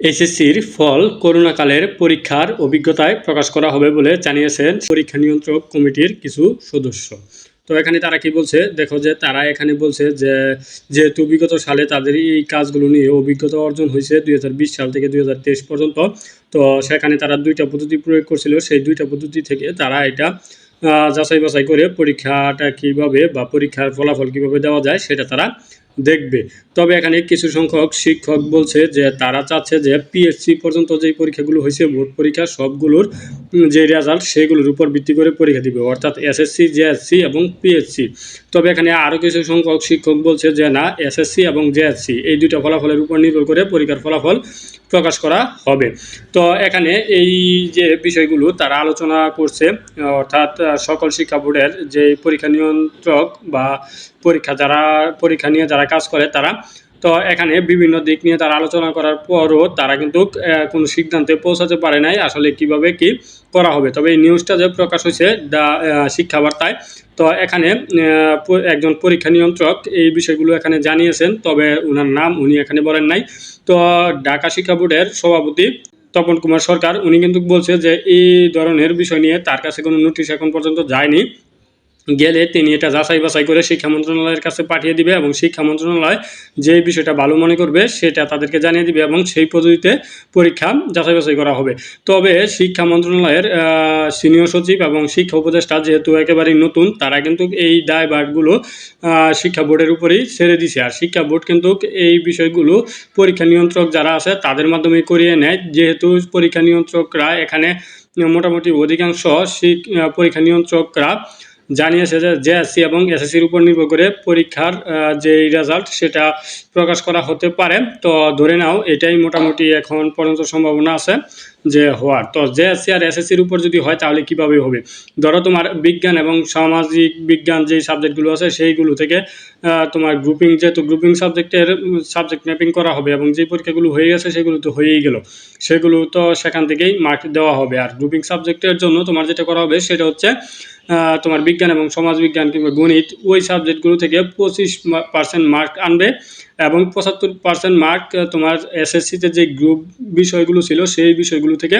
এসএসসির ফল করোনাকালের পরীক্ষার অভিজ্ঞতায় প্রকাশ করা হবে বলে জানিয়েছেন পরীক্ষা নিয়ন্ত্রক কমিটির কিছু সদস্য। তো এখানে তারা কি বলছে? দেখো যে তারা এখানে বলছে যে, যেহেতু বিগত সালে তাদের এই কাজগুলো নিয়ে অভিজ্ঞতা অর্জন হয়েছে দুই হাজার বিশ সাল থেকে দুই হাজার তেইশ পর্যন্ত, তো সেখানে তারা দুইটা পদ্ধতি প্রয়োগ করছিল। সেই দুইটা পদ্ধতি থেকে তারা এটা যাচাই বাছাই করে পরীক্ষাটা কীভাবে বা পরীক্ষার ফলাফল কীভাবে দেওয়া যায় সেটা তারা দেখবে। তবে এখানে কিছু সংখ্যক শিক্ষক বলছে যে, তারা চাচ্ছে যে পিএসসি পর্যন্ত যে পরীক্ষাগুলো হয়েছে, বোর্ড পরীক্ষা সবগুলোর যে রেজাল্ট সেগুলোর উপর ভিত্তি করে পরীক্ষা দিবে, অর্থাৎ এসএসসি জেএসসি এবং পিএসসি তবে এখানে আরও কিছু সংখ্যক শিক্ষক বলছে যে, না এসএসসি এবং জেএসসি এই দুইটা ফলাফলের উপর নির্ভর করে পরীক্ষার ফলাফল প্রকাশ করা হবে। তো এখানে এই যে বিষয়গুলো তারা আলোচনা করছে, অর্থাৎ সকল শিক্ষা বোর্ডের যে পরীক্ষা নিয়ন্ত্রক বা পরীক্ষা যারা, পরীক্ষা নিয়ে যারা কাজ করে তারা। তো এখানে বিভিন্ন দিক নিয়ে তারা আলোচনা করার পরও তারা কিন্তু কোনো সিদ্ধান্তে পৌঁছাতে পারে নাই আসলে কীভাবে কি করা হবে। তবে এই নিউজটা যে প্রকাশ হয়েছে দ্য শিক্ষা বার্তায় তো এখানে একজন পরীক্ষা নিয়ন্ত্রক এই বিষয়গুলো এখানে জানিয়েছেন, তবে ওনার নাম উনি এখানে বলেন নাই। তো ঢাকা শিক্ষা বোর্ডের সভাপতি তপন কুমার সরকার, উনি কিন্তু বলছে যে এই ধরনের বিষয় নিয়ে তার কাছে কোনো নোটিশ এখন পর্যন্ত যায়নি। গেলে তিনি এটা যাচাই বাছাই করে শিক্ষা মন্ত্রণালয়ের কাছে পাঠিয়ে দিবে এবং শিক্ষা মন্ত্রণালয় যে বিষয়টা ভালো মনে করবে সেটা তাদেরকে জানিয়ে দিবে এবং সেই পদ্ধতিতে পরীক্ষা যাচাই বাছাই করা হবে। তবে শিক্ষা মন্ত্রণালয়ের সিনিয়র সচিব এবং শিক্ষা উপদেষ্টা যেহেতু একেবারেই নতুন, তারা কিন্তু এই দায়ভারগুলো শিক্ষা বোর্ডের উপরেই ছেড়ে দিছে। আর শিক্ষা বোর্ড কিন্তু এই বিষয়গুলো পরীক্ষা নিয়ন্ত্রক যারা আছে তাদের মাধ্যমে করিয়ে নেয়। যেহেতু পরীক্ষা নিয়ন্ত্রকরা এখানে মোটামুটি অধিকাংশ পরীক্ষা নিয়ন্ত্রকরা জানিয়েছে যে জেএসসি এবং এসএসসির উপর নির্ভর করে পরীক্ষার যে রেজাল্ট সেটা প্রকাশ করা হতে পারে। তো ধরে নাও এটাই মোটামুটি এখন পর্যন্ত সম্ভাবনা আছে। যে হওয়ার। তো জেএসসি আর এসএসসির উপর যদি হয়, তাহলে কীভাবে হবে? ধরো তোমার বিজ্ঞান এবং সামাজিক বিজ্ঞান যেই সাবজেক্টগুলো আছে, সেইগুলো থেকে তোমার গ্রুপিং যেহেতু গ্রুপিং সাবজেক্টের সাবজেক্ট ম্যাপিং করা হবে এবং যে পরীক্ষাগুলো হয়ে গেছে, সেগুলো তো হয়েই গেল। সেগুলো তো সেখান থেকেই মার্ক দেওয়া হবে। আর গ্রুপিং সাবজেক্টের জন্য তোমার যেটা করা হবে, সেটা হচ্ছে তোমার বিজ্ঞান এবং সমাজবিজ্ঞান কিংবা গণিত, ওই সাবজেক্টগুলো থেকে পঁচিশ পার্সেন্ট মার্ক আনবে এবং পঁচাত্তর পার্সেন্ট মার্ক তোমার এসএসসিতে যে গ্রুপ বিষয়গুলো ছিল, সেই বিষয়গুলো থেকে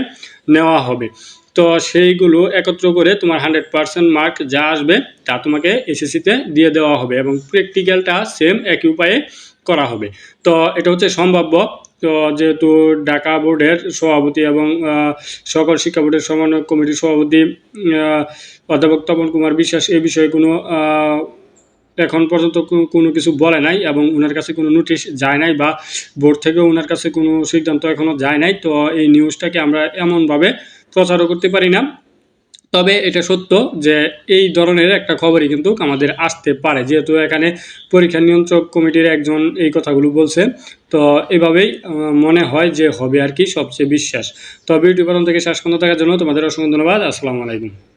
নেওয়া হবে। তো সেইগুলো একত্র করে তোমার হান্ড্রেড পার্সেন্ট মার্ক যা আসবে তা তোমাকে এসএসসিতে দিয়ে দেওয়া হবে এবং প্র্যাকটিক্যালটা সেম একই উপায়ে করা হবে। তো এটা হচ্ছে সম্ভাব্য। তো যেহেতু ঢাকা বোর্ডের সভাপতি এবং সকল শিক্ষা বোর্ডের সমন্বয় কমিটির সভাপতি অধ্যাপক তপন কুমার বিশ্বাস এ বিষয়ে কোনো এখন পর্যন্ত কোনো কিছু বলে নাই এবং ওনার কাছে কোনো নোটিশ যায় নাই বা বোর্ড থেকেও ওনার কাছে কোনো সিদ্ধান্ত এখনও যায় নাই। তো এই নিউজটাকে আমরা এমনভাবে প্রচারও করতে পারি না। তবে এটা সত্য যে এই ধরনের একটা খবরই কিন্তু আমাদের আসতে পারে। যেহেতু এখানে পরীক্ষা নিয়ন্ত্রক কমিটির একজন এই কথাগুলো বলছে। তো এভাবেই মনে হয় যে হবে আর কি সবচেয়ে বিশ্বাস। তো ভিডিও পর্যন্ত থেকে শেষ পর্যন্ত দেখার জন্য তোমাদের অসংখ্য ধন্যবাদ। আসসালামু আলাইকুম।